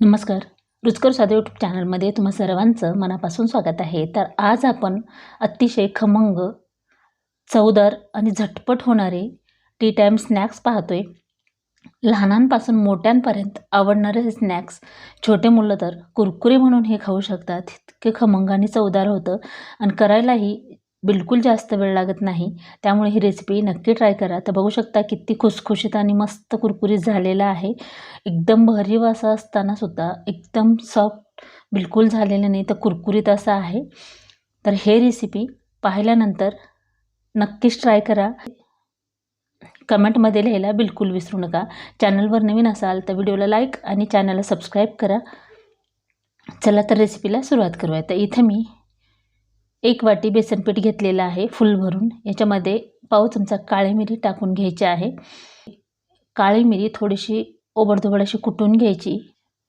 नमस्कार. रुचकर साधे यूट्यूब चॅनलमध्ये तुम्हा सर्वांचं मनापासून स्वागत आहे. तर आज आपण अतिशय खमंग चवदार आणि झटपट होणारे टी टाईम स्नॅक्स पाहतोय. लहानांपासून मोठ्यांपर्यंत आवडणारे हे स्नॅक्स छोटे मुलं तर कुरकुरे म्हणून हे खाऊ शकतात. इतके खमंग आणि चवदार होतं. आणि करायलाही बिलकुल जास्त वेळ लागत नाही. त्यामुळे ही रेसिपी नक्की ट्राय करा. तर बघू शकता किती खुसखुशीत आणि मस्त कुरकुरीत झालेलं आहे. एकदम भरीव असा असताना सुद्धा एकदम सॉफ्ट बिलकुल झालेलं नाही तर कुरकुरीत असं आहे. तर हे रेसिपी पाहिल्यानंतर नक्कीच ट्राय करा. कमेंटमध्ये लिहायला बिलकुल विसरू नका. चॅनलवर नवीन असाल तर व्हिडिओला लाईक आणि चॅनलला सबस्क्राईब करा. चला तर रेसिपीला सुरुवात करूया. तर इथं मी एक वाटी बेसनपीठ घेतलेलं आहे फुल भरून. याच्यामध्ये पाव चमचा काळी मिरी टाकून घ्यायची आहे. काळी मिरी थोडीशी ओबडधोबड अशी कुटून घ्यायची.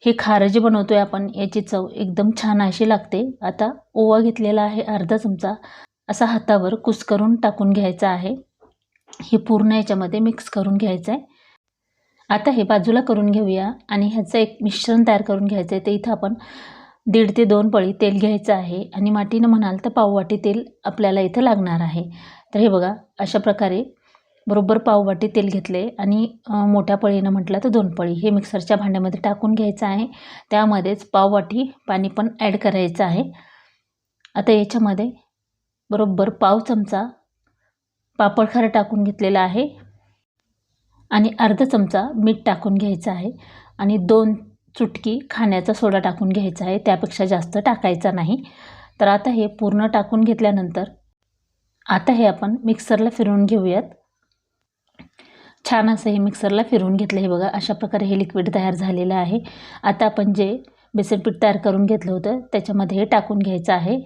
हे खारं जे बनवतो आहे आपण याची चव एकदम छान अशी लागते. आता ओवा घेतलेला आहे अर्धा चमचा. असा हातावर कुस्करून टाकून घ्यायचा आहे. हे पूर्ण याच्यामध्ये मिक्स करून घ्यायचं आहे आता हे बाजूला करून घेऊया आणि ह्याचं एक मिश्रण तयार करून घ्यायचं आहे ते इथं आपण दीड ते दोन पळी तेल घ्यायचं आहे आणि माटीनं म्हणाल तर पाववाटी तेल आपल्याला इथं लागणार आहे. तर हे बघा अशा प्रकारे बरोबर पाववाटी तेल घेतले आणि मोठ्या पळीनं म्हटलं तर दोन पळी. हे मिक्सरच्या भांड्यामध्ये टाकून घ्यायचं आहे. त्यामध्येच पाववाटी पाणी पण ॲड करायचं आहे. आता याच्यामध्ये बरोबर पाव चमचा पापड खारं टाकून घेतलेला आहे आणि अर्धा चमचा मीठ टाकून घ्यायचं आहे आणि दोन चुटकी खाण्याचा सोडा टाकून घ्यायचा आहे त्यापेक्षा जास्त टाकायचा नाही. तर आता हे पूर्ण टाकून घेतल्यानंतर आता हे आपण मिक्सरला फिरवून घेऊयात. छान असं हे मिक्सरला फिरवून घेतलं हे बघा अशा प्रकारे हे लिक्विड तयार झालेलं आहे. आता आपण जे बेसन तयार करून घेतलं होतं त्याच्यामध्ये हे टाकून घ्यायचं आहे.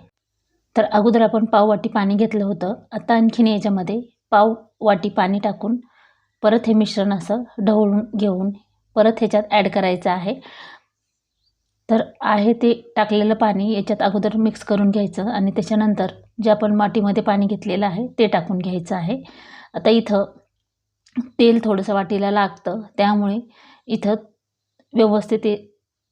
तर अगोदर आपण पाव वाटी पाणी घेतलं होतं. आता आणखीन याच्यामध्ये पाव वाटी पाणी टाकून परत हे मिश्रण असं ढवळून घेऊन परत ह्याच्यात ॲड करायचं आहे. तर आहे ते टाकलेलं पाणी याच्यात अगोदर मिक्स करून घ्यायचं आणि त्याच्यानंतर जे आपण मातीमध्ये पाणी घेतलेलं आहे ते टाकून घ्यायचं आहे. आता इथं तेल थोडंसं वाटीला लागतं त्यामुळे इथं व्यवस्थित ते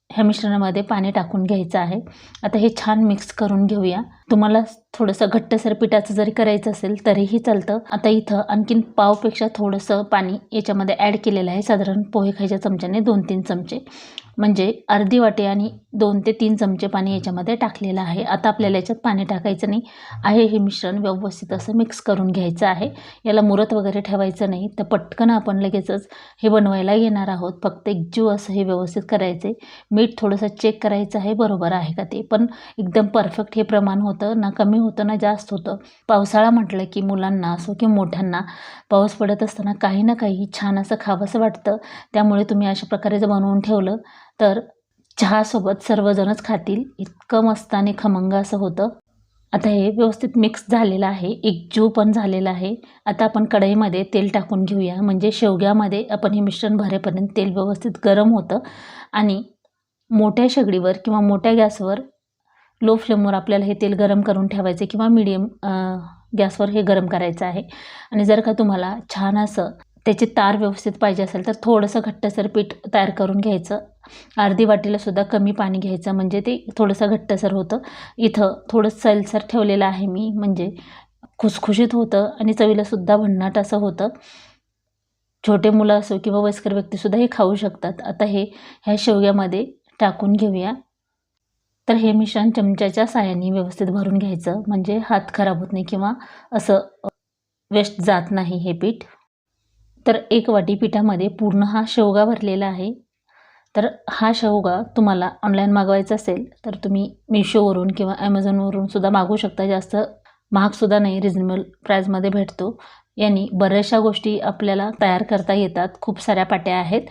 ह्या मिश्रणामध्ये पाणी टाकून घ्यायचं आहे. आता हे छान मिक्स करून घेऊया. तुम्हाला थोडंसं घट्टसर पिठाचं जरी करायचं असेल तरीही चालतं. आता इथं आणखीन पावपेक्षा थोडंसं पाणी याच्यामध्ये ॲड केलेलं आहे. साधारण पोहे खायच्या चमच्याने दोन तीन चमचे. म्हणजे अर्धी वाटी आणि दोन ते तीन चमचे पाणी याच्यामध्ये टाकलेलं आहे. आता आपल्याला याच्यात पाणी टाकायचं नाही. आहे हे मिश्रण व्यवस्थित असं मिक्स करून घ्यायचं आहे. याला मुरत वगैरे ठेवायचं नाही. तर पटकन आपण लगेचच हे बनवायला घेणार आहोत. फक्त एक जीव असं हे व्यवस्थित करायचं आहे. मीठ थोडंसं चेक करायचं आहे. बरोबर आहे का ते? पण एकदम परफेक्ट हे प्रमाण होतं. ना कमी होतं ना जास्त होतं. पावसाळा म्हटलं की मुलांना असो की मोठ्यांना पाऊस पडत असताना काही ना काही छान असं खावंसं वाटतं. त्यामुळे तुम्ही अशा प्रकारे जर बनवून ठेवलं तर चहासोबत सर्वजणच खातील. इतकं मस्त आणि खमंग असं होतं. आता हे व्यवस्थित मिक्स झालेलं आहे. एक जू पण झालेला आहे. आता आपण कढईमध्ये तेल टाकून घेऊया. म्हणजे शेवग्यामध्ये आपण हे मिश्रण भरेपर्यंत तेल व्यवस्थित गरम होतं. आणि मोठ्या शेगडीवर किंवा मोठ्या गॅसवर लो फ्लेमवर आपल्याला हे तेल गरम करून ठेवायचे किंवा मिडियम गॅसवर हे गरम करायचं आहे. आणि जर का तुम्हाला छान असं त्याची तार व्यवस्थित पाहिजे असेल तर थोडंसं घट्टसर पीठ तयार करून घ्यायचं. अर्धी वाटीला सुद्धा कमी पाणी घ्यायचं म्हणजे ते थोडंसं घट्टसर होतं. इथं थोडं सैलसर ठेवलेलं आहे मी म्हणजे खुसखुशीत होतं आणि चवीलासुद्धा भन्नाट असं होतं. छोटे मुलं असो किंवा वयस्कर व्यक्तीसुद्धा हे खाऊ शकतात. आता हे ह्या शेवग्यामध्ये टाकून घेऊया. तर हे मिश्रण चमच्याच्या साहाय्याने व्यवस्थित भरून घ्यायचं. म्हणजे हात खराब होत नाही किंवा असं वेस्ट जात नाही हे पीठ. तर एक वाटी पिठामध्ये पूर्ण हा शेवगा भरलेला आहे. तर हा शेवगा तुम्हाला ऑनलाईन मागवायचा असेल तर तुम्ही मिशोवरून किंवा ॲमेझॉनवरून सुद्धा मागवू शकता. जास्त महागसुद्धा नाही रिजनेबल प्राईजमध्ये भेटतो. यांनी बऱ्याचशा गोष्टी आपल्याला तयार करता येतात. खूप साऱ्या पाट्या आहेत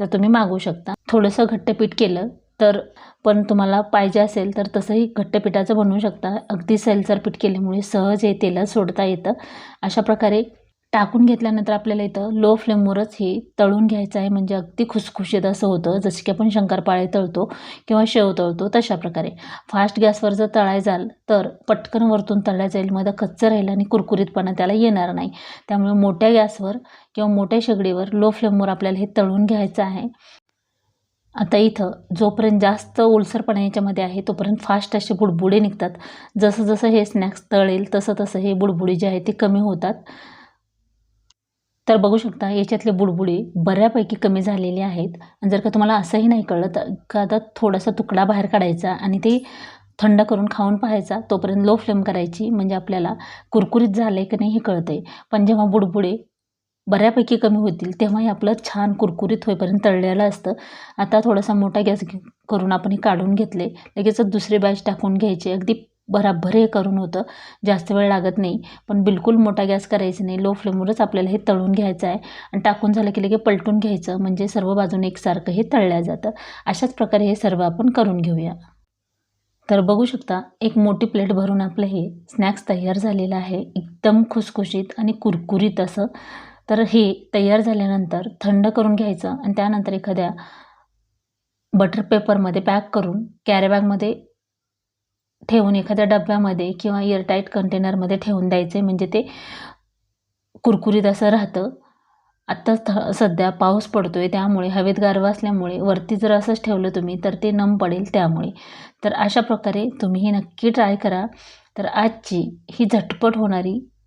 तर तुम्ही मागवू शकता. थोडंसं घट्ट पीठ केलं तर पण तुम्हाला पाहिजे असेल तर तसंही घट्ट पिठाचं बनवू शकता. अगदी सैलसर पीठ केल्यामुळे सहज हे तेलात सोडता येतं. अशा प्रकारे टाकून घेतल्यानंतर आपल्याला इथं लो फ्लेमवरच हे तळून घ्यायचं आहे. म्हणजे अगदी खुसखुशीत असं होतं. जसं की आपण शंकरपाळे तळतो किंवा शेव तळतो तशा प्रकारे. फास्ट गॅसवर जर तळाय जाल तर पटकन वरतून तळल्या जाईल. मध्ये कच्चं राहील आणि कुरकुरीतपणा त्याला येणार नाही. त्यामुळे मोठ्या गॅसवर किंवा मोठ्या शेगडीवर लो फ्लेमवर आपल्याला हे तळून घ्यायचं आहे. आता इथं जोपर्यंत जास्त ओलसरपणा याच्यामध्ये आहे तोपर्यंत फास्ट असे बुडबुडे निघतात. जसं जसं हे स्नॅक्स तळेल तसं तसं हे बुडबुडे जे आहे ते कमी होतात. तर बघू शकता याच्यातले बुडबुडे बऱ्यापैकी कमी झालेले आहेत. आणि जर का तुम्हाला असंही नाही कळलं तर का आता थोडासा तुकडा बाहेर काढायचा आणि ते थंड करून खाऊन पाहायचा तोपर्यंत लो फ्लेम करायची म्हणजे आपल्याला कुरकुरीत झालं आहे की नाही हे कळतं आहे पण जेव्हा बुडबुडे बऱ्यापैकी कमी होतील तेव्हा हे आपलं छान कुरकुरीत होईपर्यंत तळलेलं असतं. आता थोडासा मोठा गॅस घे- करून आपण हे काढून घेतले. लगेचच दुसरी बॅच टाकून घ्यायची. अगदी बराबर हे करून होतं. जास्त वेळ लागत नाही. पण बिलकुल मोठा गॅस करायचा नाही. लो फ्लेमवरच आपल्याला हे तळून घ्यायचं आहे. आणि टाकून झालं की लगे पलटून घ्यायचं. म्हणजे सर्व बाजूने एकसारखं हे तळलं जातं. अशाच प्रकारे हे सर्व आपण करून घेऊया. तर बघू शकता एक मोठी प्लेट भरून आपलं हे स्नॅक्स तयार झालेलं आहे. एकदम खुसखुशीत आणि कुरकुरीत असं. तर हे तयार झाल्यानंतर थंड करून घ्यायचं आणि त्यानंतर एखाद्या बटर पेपरमध्ये पॅक करून कॅरीबॅगमध्ये ठेवून एखाद्या डब्यामध्ये किंवा एअरटाईट कंटेनरमध्ये ठेवून द्यायचे. म्हणजे ते कुरकुरीत असं राहतं. आत्ता थ सध्या पाऊस पडतो आहे त्यामुळे हवेत गारवा असल्यामुळे वरती जर असंच ठेवलं तुम्ही तर ते नम पडेल त्यामुळे. तर अशा प्रकारे तुम्ही हे नक्की ट्राय करा. तर आजची ही झटपट होणारी